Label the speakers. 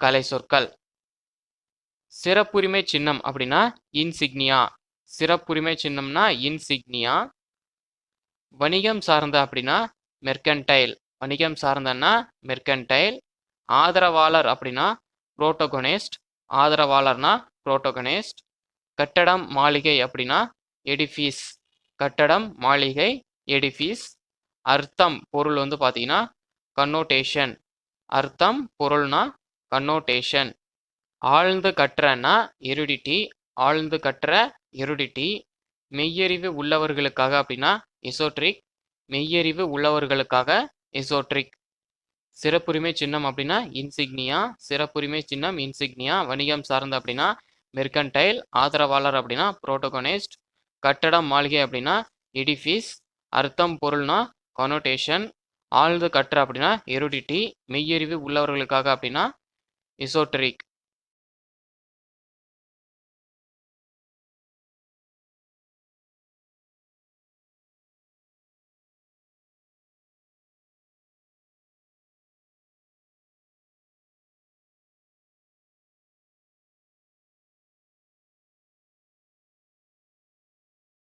Speaker 1: கலை சொற்கள் சிறப்புரிமை சின்னம் அப்படின்னா இன்சிக்னியா சிறப்புரிமை சின்னம்னா இன்சிக்னியா வணிகம் சார்ந்த அப்படின்னா மெர்கன்டைல் வணிகம் சார்ந்தன்னா மெர்கன்டைல் ஆதரவாளர் அப்படின்னா புரோட்டோகனிஸ்ட் ஆதரவாளர்னா புரோட்டோகனிஸ்ட் கட்டடம் மாளிகை அப்படின்னா எடிஃபீஸ் கட்டடம் மாளிகை எடிஃபீஸ் அர்த்தம் பொருள் வந்து பார்த்தீங்கன்னா கன்னோட்டேஷன் அர்த்தம் பொருள்னா கன்னோட்டேஷன் ஆழ்ந்து கற்றன்னா எருடிட்டி ஆழ்ந்து கற்ற எருடிட்டி மெய்யறிவு உள்ளவர்களுக்காக அப்படின்னா எசோட்ரிக் மெய்யறிவு உள்ளவர்களுக்காக எசோட்ரிக் சிறப்புரிமை சின்னம் அப்படின்னா இன்சிக்னியா சிறப்புரிமை சின்னம் இன்சிக்னியா வணிகம் சார்ந்த அப்படின்னா மெர்கன்டைல் ஆதரவாளர் அப்படின்னா புரோட்டோகனிஸ்ட் கட்டடம் மாளிகை அப்படின்னா எடிஃபீஸ் அர்த்தம் பொருள்னா கொனோட்டேஷன் ஆழ்ந்து கற்ற அப்படின்னா எருடிட்டி மெய்யறிவு உள்ளவர்களுக்காக அப்படின்னா esoteric.